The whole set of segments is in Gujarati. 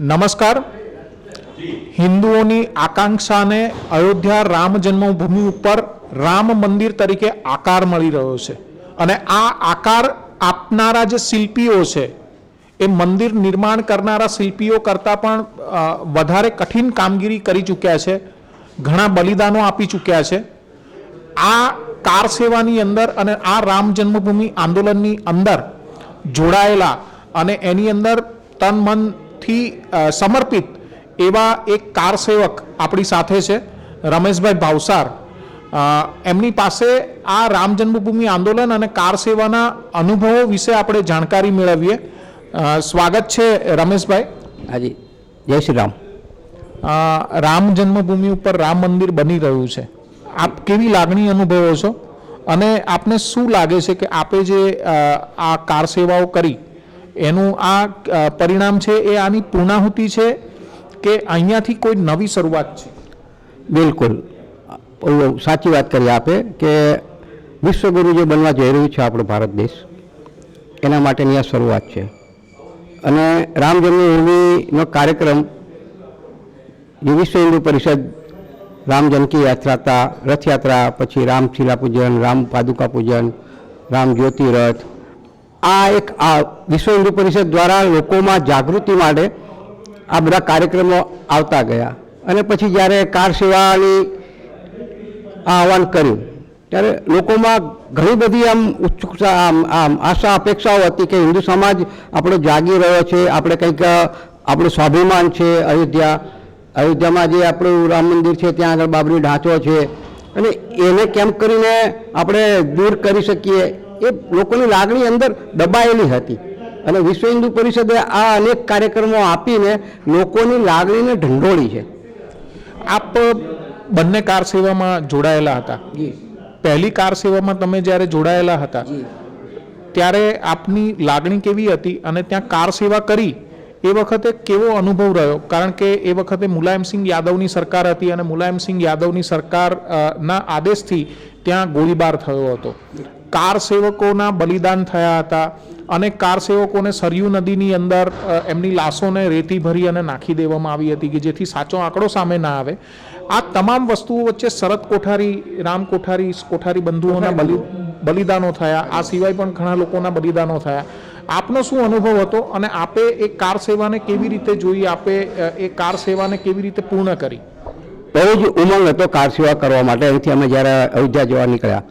નમસ્કાર. હિન્દુઓની આકાંક્ષાને અયોધ્યા રામ જન્મભૂમિ ઉપર રામ મંદિર તરીકે આકાર મળી રહ્યો છે અને આ આકાર આપનારા જે શિલ્પીઓ છે, એ મંદિર નિર્માણ કરનારા શિલ્પીઓ કરતાં પણ વધારે કઠિન કામગીરી કરી ચૂક્યા છે, ઘણા બલિદાનો આપી ચૂક્યા છે. આ કાર સેવાની અંદર અને આ રામ જન્મભૂમિ આંદોલનની અંદર જોડાયેલા અને એની અંદર તન મનથી અ, સમર્પિત એવા એક કાર સેવક આપણી સાથે છે રમેશભાઈ ભાવસાર. એમની પાસે આ રામ જન્મભૂમિ આંદોલન અને કાર સેવાના અનુભવો વિશે આપણે જાણકારી મેળવીએ. સ્વાગત છે રમેશભાઈ. હાજી. જય શ્રી રામ. રામ જન્મભૂમિ ઉપર રામ મંદિર બની રહ્યું છે. આપ કેવી લાગણી અનુભવો છો? અને આપને શું લાગે છે કે આપે જે આ કાર સેવાઓ કરી એનું આ પરિણામ છે એ આની પૂર્ણાહુતિ છે કે અહીંયાથી કોઈ નવી શરૂઆત છે. બિલકુલ. સાચી વાત કરી આપે કે વિશ્વગુરુ જે બનવા જઈ રહ્યું છે આપણો ભારત દેશ, એના માટેની આ શરૂઆત છે. અને રામ જન્મભૂમિનો કાર્યક્રમ જે વિશ્વ હિન્દુ પરિષદ રામ જનકી યાત્રાતા રથયાત્રા, પછી રામ શિલા પૂજન રામ પાદુકા પૂજન, રામ જ્યોતિ રથ આ એક, આ વિશ્વ હિન્દુ પરિષદ દ્વારા લોકોમાં જાગૃતિ માટે આ બધા કાર્યક્રમો આવતા ગયા. અને પછી જ્યારે કાર સેવાની આહવાન કર્યું, ત્યારે લોકોમાં ઘણી બધી આમ ઉત્સુકતા, આમ આમ આશા, અપેક્ષાઓ હતી કે હિન્દુ સમાજ આપણો જાગી રહ્યો છે, આપણે કંઈક, આપણું સ્વાભિમાન છે, અયોધ્યા, અયોધ્યામાં જે આપણું રામ મંદિર છે, ત્યાં આગળ બાબરી ઢાંચો છે. અને એને કેમ કરીને આપણે દૂર કરી શકીએ? એ લોકોની લાગણી અંદર દબાયેલી હતી. અને વિશ્વ હિન્દુ પરિષદે આ અનેક કાર્યક્રમો આપીને લોકોની લાગણીને ઢંઢોળી છે. આપ બંને કાર સેવામાં જોડાયેલા હતા. પહેલી કાર સેવામાં તમે જ્યારે જોડાયેલા હતા ત્યારે આપની લાગણી કેવી હતી અને ત્યાં કાર સેવા કરી? એ વખતે કેવો અનુભવ રહ્યો? કારણ કે એ વખતે મુલાયમસિંહ યાદવની સરકાર હતી અને મુલાયમસિંહ યાદવની સરકારના આદેશથી ત્યાં ગોળીબાર થયો હતો. કાર સેવકોના બલિદાન થયા હતા અને કાર સેવકોને સરયુ નદીની અંદર એમની લાશોને રેતી ભરી અને નાખી દેવામાં આવી હતી કે જેથી સાચો આંકડો સામે ના આવે. આ તમામ વસ્તુઓ વચ્ચે શરદ કોઠારી, રામ કોઠારી કોઠારી બંધુઓના બલિ, બલિદાનો થયા. આ સિવાય પણ ઘણા લોકોના બલિદાનો થયા. આપનો શું અનુભવ હતો અને આપે એ કાર સેવાને કેવી રીતે જોઈ? આપે એ કાર સેવાને કેવી રીતે પૂર્ણ કરી? બહુ જ ઉમંગ હતો કાર સેવા કરવા માટે. અહીંથી અમે જ્યારે અયોધ્યા જવા નીકળ્યા.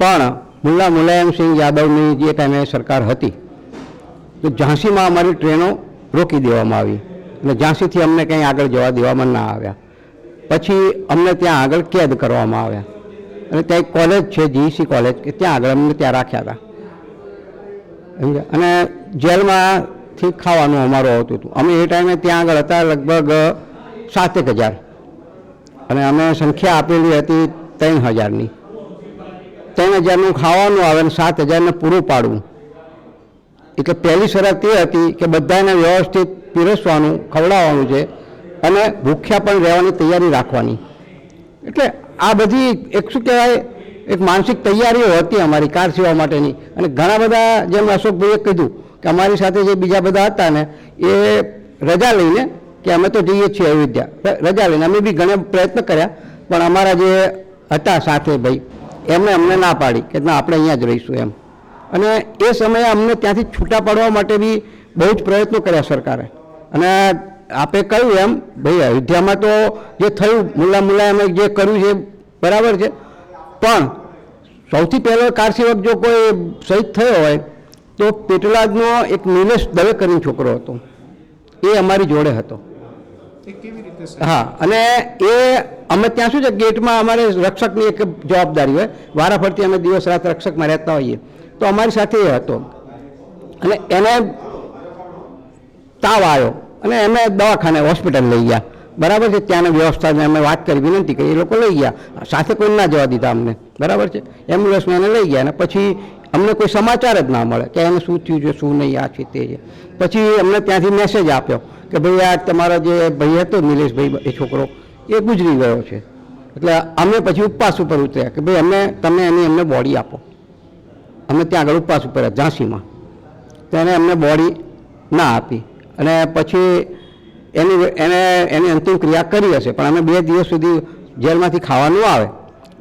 પણ મુલ્લા મુલાયમસિંહ યાદવની જે ટાઈમે સરકાર હતી, તો ઝાંસીમાં અમારી ટ્રેનો રોકી દેવામાં આવી. અને ઝાંસીથી અમને કંઈ આગળ જવા દેવામાં ના આવ્યા. પછી અમને ત્યાં આગળ કેદ કરવામાં આવ્યા. અને ત્યાં એક કોલેજ છે, જીઈસી કોલેજ, કે ત્યાં આગળ અમને ત્યાં રાખ્યા હતા? અને જેલમાંથી ખાવાનું અમારું આવતું હતું. અમે એ ટાઈમે ત્યાં આગળ હતા, લગભગ સાતેક હજાર. અને અમે સંખ્યા આપેલી હતી ત્રણ હજારની. ત્રણ હજારનું ખાવાનું આવે અને સાત હજારને પૂરું પાડવું. એટલે પહેલી શરત એ હતી કે બધાને વ્યવસ્થિત પીરસવાનું, ખવડાવવાનું છે અને ભૂખ્યા પણ રહેવાની તૈયારી રાખવાની. એટલે આ બધી એક શું કહેવાય, એક માનસિક તૈયારીઓ હતી અમારી કાર સેવા માટેની. અને ઘણા બધા જેમ અશોકભાઈએ કીધું કે અમારી સાથે જે બીજા બધા હતા ને, એ રજા લઈને કે અમે તો જઈએ છીએ અયોધ્યા. રજા લઈને અમે બી ઘણા પ્રયત્ન કર્યા, પણ અમારા જે હતા સાથે ભાઈ એમણે અમને ના પાડી કે ના, આપણે અહીંયા જ રહીશું એમ. અને એ સમયે અમને ત્યાંથી છૂટા પાડવા માટે બી બહુ જ પ્રયત્નો કર્યા સરકારે. અને આપે કહ્યું એમ, ભાઈ, અયોધ્યામાં તો જે થયું, મુલ્લા મુલ્લા અમે જે કર્યું છે, બરાબર છે. પણ સૌથી પહેલો કારસેવક જો કોઈ શહીદ થયો હોય, તો પેટલાદનો એક નિલેશ દવે કરીને છોકરો હતો. એ અમારી જોડે હતો. હા, અને એ અમે ત્યાં શું છે, ગેટમાં અમારે રક્ષકની એક જવાબદારી હોય, વારાફરતી અમે દિવસ રાત રક્ષકમાં રહેતા હોઈએ. તો અમારી સાથે એ હતો. અને એને તાવ આવ્યો. અને એમને દવાખાને, હોસ્પિટલ લઈ ગયા. બરાબર છે, ત્યાંની વ્યવસ્થાને અમે વાત કરી, વિનંતી કરી, એ લોકો લઈ ગયા. સાથે કોઈ ના જવા દીધા અમને. બરાબર છે, એમ્બ્યુલન્સમાં એને લઈ ગયા અને પછી અમને કોઈ સમાચાર જ ના મળે કે એને શું થયું છે, શું નહીં, આ છે, તે છે. પછી અમને ત્યાંથી મેસેજ આપ્યો કે ભાઈ આ તમારો જે ભાઈ હતો નિલેશભાઈ એ છોકરો, એ ગુજરી ગયો છે. એટલે અમે પછી ઉપવાસ ઉપર ઉતર્યા કે ભાઈ અમે, તમે એની અમને બોડી આપો. અમે ત્યાં આગળ ઉપવાસ ઉપર ઝાંસીમાં. તો એને અમને બોડી ના આપી. અને પછી એની, એને, એની અંતિમ ક્રિયા કરી હશે, પણ અમે બે દિવસ સુધી જેલમાંથી ખાવાનું આવે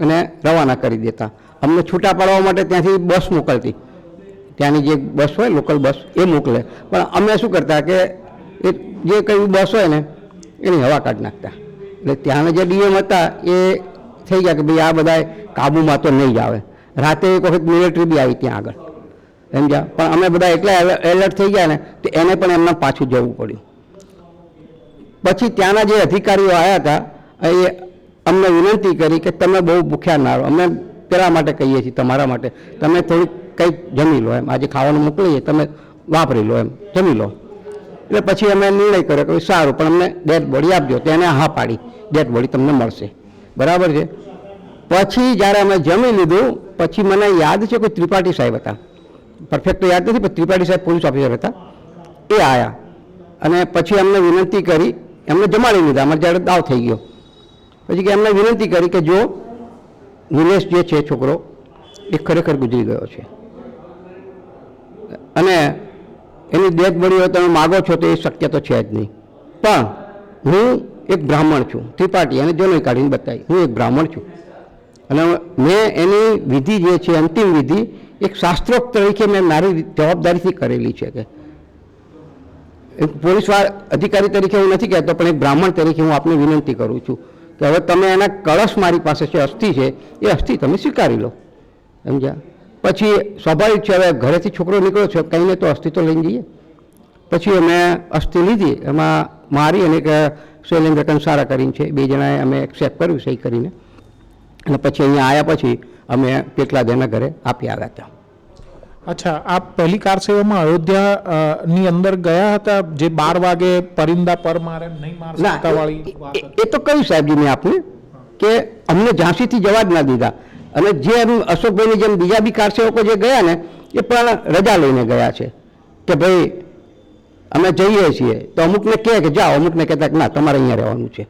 અને રવાના કરી દેતા. અમને છૂટા પાડવા માટે ત્યાંથી બસ મોકલતી. ત્યાંની જે બસ હોય લોકલ બસ, એ મોકલે. પણ અમે શું કરતા કે એ જે કઈ બસ હોય ને, એની હવા કાઢી નાખતા. એટલે ત્યાંના જે ડીએમ હતા, એ થઈ ગયા કે ભાઈ આ બધા કાબૂમાં તો નહીં જ આવે. રાતે એક વખત મિલિટરી બી આવી ત્યાં આગળ. સમજ્યા? પણ અમે બધા એટલા એલર્ટ થઈ ગયા ને, તો એને પણ એમના પાછું જવું પડ્યું. પછી ત્યાંના જે અધિકારીઓ આવ્યા હતા, એ અમને વિનંતી કરી કે તમે બહુ ભૂખ્યા ના રહો. અમે પેલા માટે કહીએ છીએ, તમારા માટે. તમે થોડીક કંઈક જમી લો એમ. આજે ખાવાનું મોકલીએ, તમે વાપરી લો એમ. જમી લો. એટલે પછી અમે નિર્ણય કર્યો કે સારું, પણ અમને ડેડ બોડી આપજો, તેને હા પાડી. ડેડ બોડી તમને મળશે. બરાબર છે? પછી જ્યારે અમે જમી લીધું, પછી મને યાદ છે કોઈ ત્રિપાઠી સાહેબ હતા. પરફેક્ટ યાદ નથી, પણ ત્રિપાઠી સાહેબ પોલીસ ઓફિસર હતા. એ આવ્યા અને પછી અમને વિનંતી કરી, એમને જમાડી લીધા. અમારે જ્યારે દાવ થઈ ગયો. પછી કે એમને વિનંતી કરી કે જો નિલેશ જે છે છોકરો, એ ખરેખર ગુજરી ગયો છે. અને એની દેખ બળી તમે માગો છો તો એ શક્ય તો છે જ નહીં. પણ હું એક બ્રાહ્મણ છું, ત્રિપાઠી, અને જોનઈ કાઢીને બતાવી, હું એક બ્રાહ્મણ છું. અને મેં એની વિધિ જે છે, અંતિમ વિધિ, એક શાસ્ત્રોક્ત તરીકે મેં મારી જવાબદારીથી કરેલી છે કે પોલીસ અધિકારી તરીકે હું નથી કહેતો, પણ એક બ્રાહ્મણ તરીકે હું આપને વિનંતી કરું છું. કે હવે તમે એના કળશ મારી પાસે છે અસ્થિ છે, એ અસ્થિ તમે સ્વીકારી લો. સમજ્યા? પછી સ્વાભાવિક છે, હવે ઘરેથી છોકરો નીકળ્યો છે કંઈને તો અસ્થિ તો લઈને જઈએ. પછી અમે અસ્થિ લીધી, એમાં મારી અને એક શૈલેન્દ્ર કંસારા કરીને છે, બે જણાએ અમે એક્સેપ્ટ કર્યું સહી કરીને. અને પછી અહીંયા આવ્યા પછી અમે પેટલાદેના ઘરે આપી આવ્યા હતા. અચ્છા આપ પહેલી કાર સેવામાં અયોધ્યા ની અંદર ગયા હતા? જે બાર વાગે પરિંદા પર મારે નહીં માર શકતા વાળી. એ તો કહ્યું સાહેબજી મેં આપને કે અમને ઝાંસીથી જવા જ ના દીધા. અને જે એમ અશોકભાઈની જેમ બીજા બી કાર સેવકો જે ગયા ને એ પણ રજા લઈને ગયા છે કે ભાઈ અમે જઈએ છીએ. તો અમુકને કહે કે જાઓ અમુકને કહેતા કે ના તમારે અહીંયા રહેવાનું છે.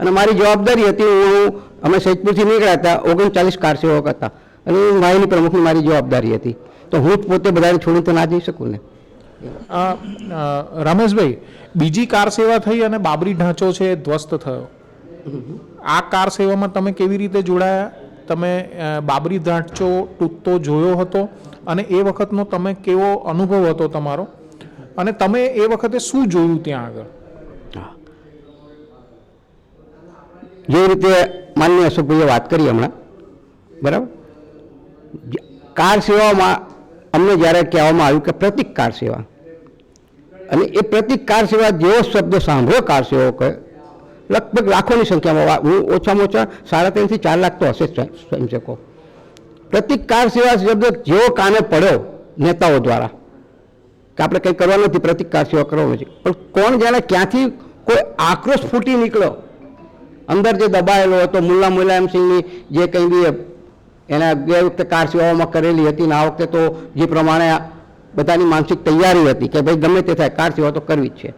અને મારી જવાબદારી હતી હું અમે સૈદપુરથી નીકળ્યા હતા ઓગણચાલીસ કાર સેવક હતા. અને હું વાહિની પ્રમુખની મારી જવાબદારી હતી. તો હું પોતે બધાને છોડી તો ના જઈ શકું ને? રમેશભાઈ બીજી કાર સેવા થઈ અને બાબરી ઢાંચો છે ધ્વસ્ત થયો. આ કાર સેવામાં તમે કેવી રીતે જોડાયા? તમે બાબરી ઢાંચો તૂટતો જોયો હતો અને એ વખતનો તમે કેવો અનુભવ હતો તમારો? અને તમે એ વખતે શું જોયું ત્યાં આગળ? જે રીતે માન્ય અશોકભાઈએ વાત કરી હમણાં બરાબર? કાર સેવામાં અમને જ્યારે કહેવામાં આવ્યું કે પ્રતિક કાર સેવા. અને એ પ્રતિક કાર સેવા જેવો શબ્દ સાંભળ્યો કાર સેવકોએ લગભગ લાખોની સંખ્યામાં હું ઓછામાં ઓછા સાડા ત્રણથી ચાર લાખ તો હશે જ સ્વયં- સ્વયંસેવકો. પ્રતિક કાર સેવા શબ્દ જેવો કાને પડ્યો નેતાઓ દ્વારા, કે આપણે કંઈ કરવાનું નથી, પ્રતિકાર સેવા કરવાનું નથી પણ કોણ જાણે ક્યાંથી કોઈ આક્રોશ ફૂટી નીકળ્યો, અંદર જે દબાયેલો હતો, મુલ્લા મુલાયમસિંહની જે કંઈ બી એના બે વખતે કાર સેવાઓમાં કરેલી હતી ને આ વખતે તો જે પ્રમાણે બધાની માનસિક તૈયારી હતી કે ભાઈ ગમે તે થાય, કાર સેવા તો કરવી જ છે.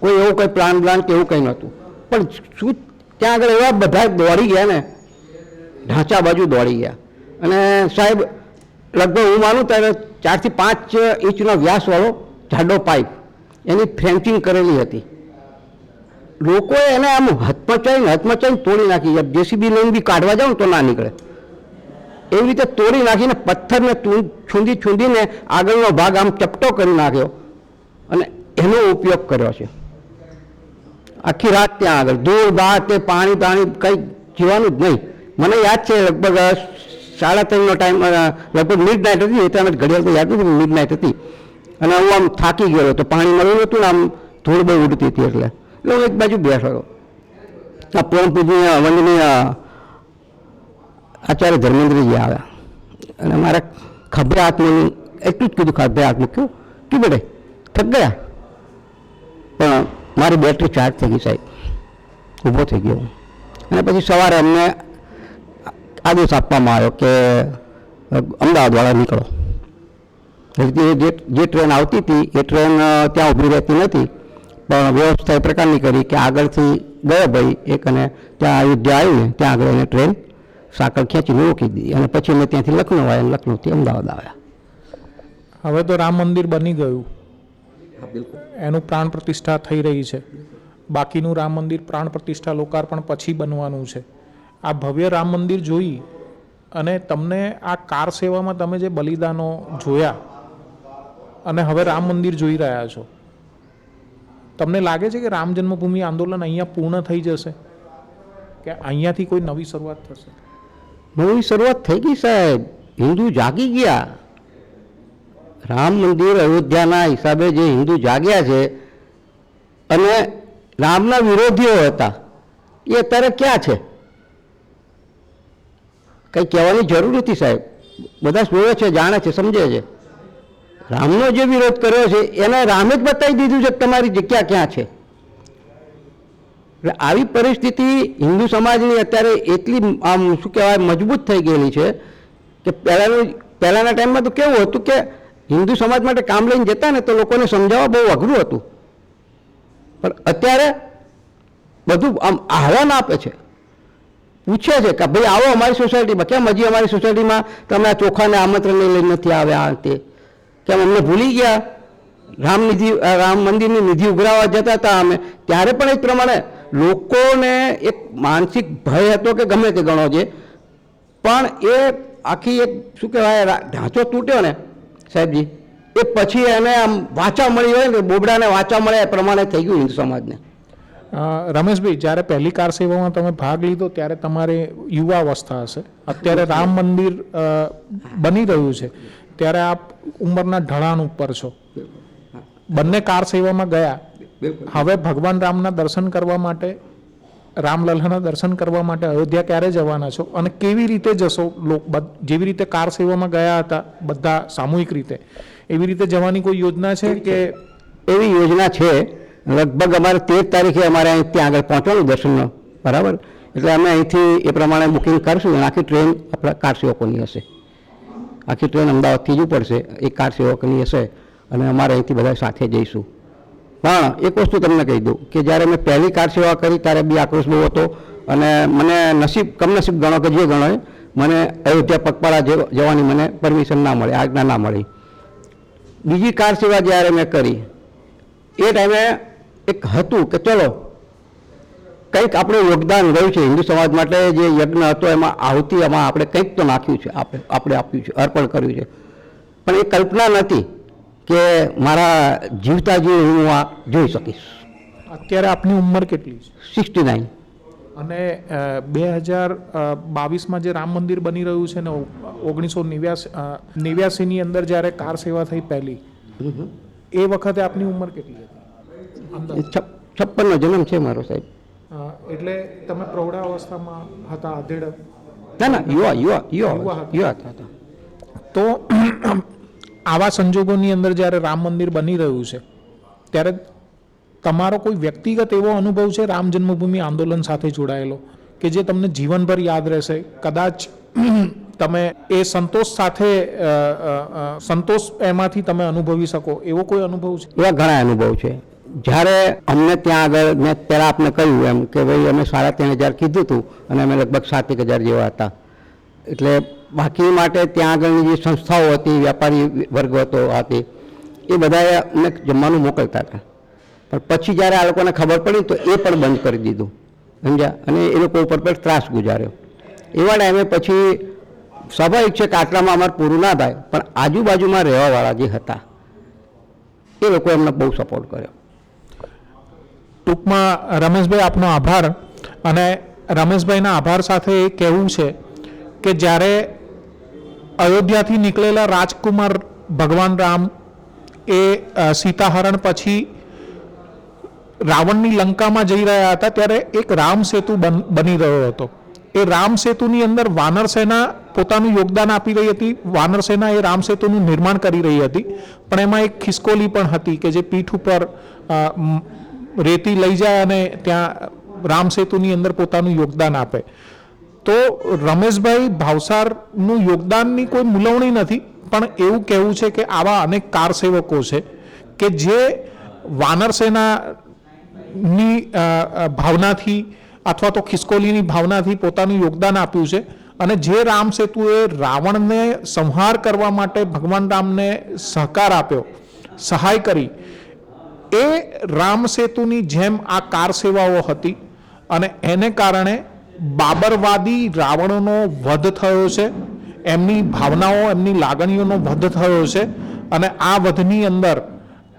કોઈ એવું કોઈ પ્લાન પ્લાન કે એવું કંઈ નહોતું. પણ શું ત્યાં આગળ એવા બધા દોડી ગયા ને, ઢાંચા બાજુ દોડી ગયા. અને સાહેબ, લગભગ હું માનું ત્યારે ચારથી પાંચ ઇંચનો વ્યાસવાળો જાડો પાઇપ એની ફ્રેન્ચિંગ કરેલી હતી. લોકોએ એને આમ હથમચાઈને હથમચાઈને તોડી નાખી. જેસીબી લઈને બી કાઢવા જાઉં તો ના નીકળે. એવી રીતે તોડી નાખીને પથ્થરને છૂંદી છૂંદીને આગળનો ભાગ આમ ચપટો કરી નાખ્યો અને એનો ઉપયોગ કર્યો છે. આખી રાત ત્યાં આગળ. ધૂળ બહાર તે પાણી પાણી કંઈ જીવાનું જ નહીં. મને યાદ છે લગભગ સાડા ત્રણનો ટાઈમ લગભગ મિડ નાઇટ હતી, એ ટાઈમે ઘડિયાળ તો યાદ નથી મિડ નાઇટ હતી. અને હું આમ થાકી ગયો હતો. પાણી મળ્યું નહોતું ને આમ ધૂળ બહુ ઉડતી હતી એટલે. એટલે હું એક બાજુ બેઠો હતો. આ પૂજ્ય વંદનીય આચાર્ય ધર્મેન્દ્રજી આવ્યા. અને મારા ખભે હાથ એટલું જ કીધું ખભે હાથ મૂક્યું કે બેટે થક ગયા? પણ મારી બેટરી ચાર્જ થઈ ગઈ સાહેબ. ઊભો થઈ ગયો. અને પછી સવારે અમને આદેશ આપવામાં આવ્યો કે અમદાવાદવાળા નીકળો. જે જે ટ્રેન આવતી હતી, એ ટ્રેન ત્યાં ઊભી રહેતી નથી પણ વ્યવસ્થા એ પ્રકારની કરી કે આગળથી ગયો ભાઈ એક અને ત્યાં અયોધ્યા આવીને ત્યાં આગળ એને ટ્રેન સાંકળ ખેંચીને રોકી દીધી અને પછી અમે ત્યાંથી લખનૌ આવ્યા. લખનૌથી અમદાવાદ આવ્યા. હવે તો રામ મંદિર બની ગયું. એનું પ્રાણ પ્રતિષ્ઠા થઈ રહી છે. બાકીનું રામ મંદિર પ્રાણ પ્રતિષ્ઠા લોકાર્પણ પછી બનવાનું છે. આ ભવ્ય રામ મંદિર જોઈ અને તમને આ કાર સેવામાં તમે જે બલિદાનો જોયા અને હવે રામ મંદિર જોઈ રહ્યા છો. તમને લાગે છે કે રામ જન્મભૂમિ આંદોલન અહીંયા પૂર્ણ થઈ જશે? કે અહીંયાથી કોઈ નવી શરૂઆત થશે? નવી શરૂઆત થઈ ગઈ સાહેબ. હિન્દુ જાગી ગયા. રામ મંદિર અયોધ્યાના હિસાબે જે હિન્દુ જાગ્યા છે અને રામના વિરોધીઓ હતા, એ અત્યારે ક્યાં છે? કંઈ કહેવાની જરૂર નથી સાહેબ. બધા જોવે છે, જાણે છે, સમજે છે. રામનો જે વિરોધ કર્યો છે, એને રામે જ બતાવી દીધું છે તમારી જગ્યા ક્યાં છે? એટલે આવી પરિસ્થિતિ હિન્દુ સમાજની અત્યારે એટલી, આમ શું કહેવાય, મજબૂત થઈ ગયેલી છે કે પહેલાંનું, પહેલાંના ટાઈમમાં તો કેવું હતું કે હિન્દુ સમાજ માટે કામ લઈને જતા ને તો લોકોને સમજાવવા બહુ અઘરું હતું. પણ અત્યારે બધું આમ આહવાન આપે છે. પૂછે છે કે ભાઈ આવો અમારી સોસાયટીમાં, કેમ હજી અમારી સોસાયટીમાં તમે આ ચોખાને આમંત્રણ લઈને નથી આવ્યા તે? કેમ અમને ભૂલી ગયા? રામ નિધિ, રામ મંદિરની નિધિ ઉઘરાવવા જતા હતા અમે. ત્યારે પણ એ પ્રમાણે લોકોને એક માનસિક ભય હતો કે ગમે તે ગણો છે પણ એ આખી એક શું કહેવાય ઢાંચો તૂટ્યો ને, સાહેબજી, એ પછી એને આમ વાચા મળી હોય ને બોબડાને વાચા મળે એ પ્રમાણે થઈ ગયું હિન્દુ સમાજને. રમેશભાઈ, જ્યારે પહેલી કાર સેવામાં તમે ભાગ લીધો ત્યારે તમારે યુવા અવસ્થા હશે. અત્યારે રામ મંદિર બની રહ્યું છે. ત્યારે આપ ઉંમરના ઢળાણ ઉપર છો. બંને કાર સેવામાં ગયા. હવે ભગવાન રામના દર્શન કરવા માટે રામલલ્લાના દર્શન કરવા માટે અયોધ્યા ક્યારે જવાના છો? અને કેવી રીતે જશો લોક જેવી રીતે કાર સેવામાં ગયા હતા બધા સામૂહિક રીતે? એવી રીતે જવાની કોઈ યોજના છે કે એવી યોજના છે. લગભગ અમારે તેર તારીખે અમારે અહીં ત્યાં આગળ પહોંચવાનું દર્શનનો બરાબર? એટલે અમે અહીંથી એ પ્રમાણે બુકિંગ કરશું અને આખી ટ્રેન આપણા કાર સેવકોની હશે. આખી ટ્રેન અમદાવાદથી જ પડશે એ કાર સેવકની હશે અને અમારે અહીંથી બધા સાથે જઈશું. પણ એક વસ્તુ તમને કહી દઉં કે જ્યારે મેં પહેલી કાર સેવા કરી, ત્યારે બી આક્રોશ બહુ હતો અને મને નસીબ, કમનસીબ ગણો કે જે ગણો મને અયોધ્યા પગપાળા જવ- જવાની મને પરમિશન ના મળે, આજ્ઞા ના મળી. બીજી કાર સેવા જ્યારે મેં કરી, એ ટાઈમે એક હતું કે ચલો, કંઈક આપણું યોગદાન રહ્યું છે, હિન્દુ સમાજ માટે જે યજ્ઞ હતો, એમાં આવતી એમાં આપણે કંઈક તો નાખ્યું છે આપણે આપણે આપ્યું છે, અર્પણ કર્યું છે. પણ એ કલ્પના નથી. કે મારા જીવતા જીવ હું આ જોઈ શકીશ. અત્યારે આપની ઉંમર કેટલી છે? સિક્સટી નાઇન અને બે હજાર બાવીસમાં જે રામ મંદિર બની રહ્યું છે ને ઓગણીસો નેવ્યાસી નેવ્યાસીની અંદર જ્યારે કાર સેવા થઈ પહેલી એ વખતે આપની ઉંમર કેટલી હતી. છપ્પનનો જન્મ છે મારો સાહેબ. એટલે તમે પ્રૌઢાવસ્થામાં હતા અધેડ ના ના યુવા યુવા યુવા. યુવા હતા. તો આવા સંજોગોની અંદર જ્યારે રામ મંદિર બની રહ્યું છે, ત્યારે તમારો કોઈ વ્યક્તિગત એવો અનુભવ છે રામ જન્મભૂમિ આંદોલન સાથે જોડાયેલો, કે જે તમને જીવનભર યાદ રહેશે? કદાચ તમે એ સંતોષ સાથે સંતોષ એમાંથી તમે અનુભવી શકો, એવો કોઈ અનુભવ છે? એવા ઘણા અનુભવ છે. જ્યારે અમને ત્યાં આગળ મેં પહેલાં આપને કહ્યું એમ કે ભાઈ અમે સાડા ત્રણ હજાર કીધું હતું અને અમે લગભગ સાત એક હજાર જેવા હતા. એટલે બાકી માટે ત્યાં આગળની જે સંસ્થાઓ હતી વેપારી વર્ગ હતો હતી એ બધાએ અમને જમવાનું મોકલતા હતા. પણ પછી જ્યારે આ લોકોને ખબર પડી તો એ પણ બંધ કરી દીધું, સમજ્યા? અને એ લોકો ઉપર પણ ત્રાસ ગુજાર્યો. એવા ટાઈમે પછી સ્વાભાવિક છે કાટલામાં અમારે પૂરું ના થાય, પણ આજુબાજુમાં રહેવાવાળા જે હતા, એ લોકો એમને બહુ સપોર્ટ કર્યો. ટૂંકમાં રમેશભાઈ આપનો આભાર, અને રમેશભાઈના આભાર સાથે એ કહેવું છે કે જ્યારે અયોધ્યાથી નીકળેલા રાજકુમાર ભગવાન રામ એ સીતાહરણ પછી રાવણની લંકામાં જઈ રહ્યા હતા, ત્યારે એક રામ સેતુ બન- રહ્યો હતો. એ રામ સેતુની અંદર વાનર સેના પોતાનું યોગદાન આપી રહી હતી. વાનર સેના એ રામ સેતુનું નિર્માણ કરી રહી હતી. પણ એમાં એક ખિસકોલી પણ હતી કે જે પીઠ ઉપર રેતી લઈ જાય અને ત્યાં રામ સેતુની અંદર પોતાનું યોગદાન આપે. તો રમેશભાઈ ભાવસારનું યોગદાનની કોઈ મૂલવણી નથી પણ એવું કહેવું છે કે આવા અનેક કાર સેવકો છે કે જે વાનર સેનાની અ, અ, ભાવનાથી અથવા તો ખિસકોલીની ભાવનાથી પોતાનું યોગદાન આપ્યું છે અને જે રામ સેતુએ રાવણને સંહાર કરવા માટે ભગવાન રામને સહકાર આપ્યો સહાય કરી એ રામ સેતુની જેમ આ કાર સેવાઓ હતી અને એને કારણે બાબરવાદી રાવણનો વધ થયો છે, એમની ભાવનાઓ, એમની લાગણીઓનો વધ થયો છે અને આ વધની અંદર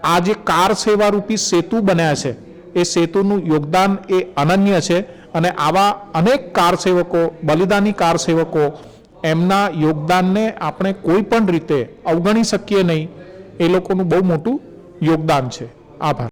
આ જે કાર સેવા રૂપી સેતુ બન્યા છે, એ સેતુનું યોગદાન એ અનન્ય છે અને આવા અનેક કાર સેવકો, બલિદાની કાર સેવકો એમના યોગદાનને આપણે કોઈ પણ રીતે અવગણી શકીએ નહીં, એ લોકોનું બહુ મોટું યોગદાન છે. આભાર.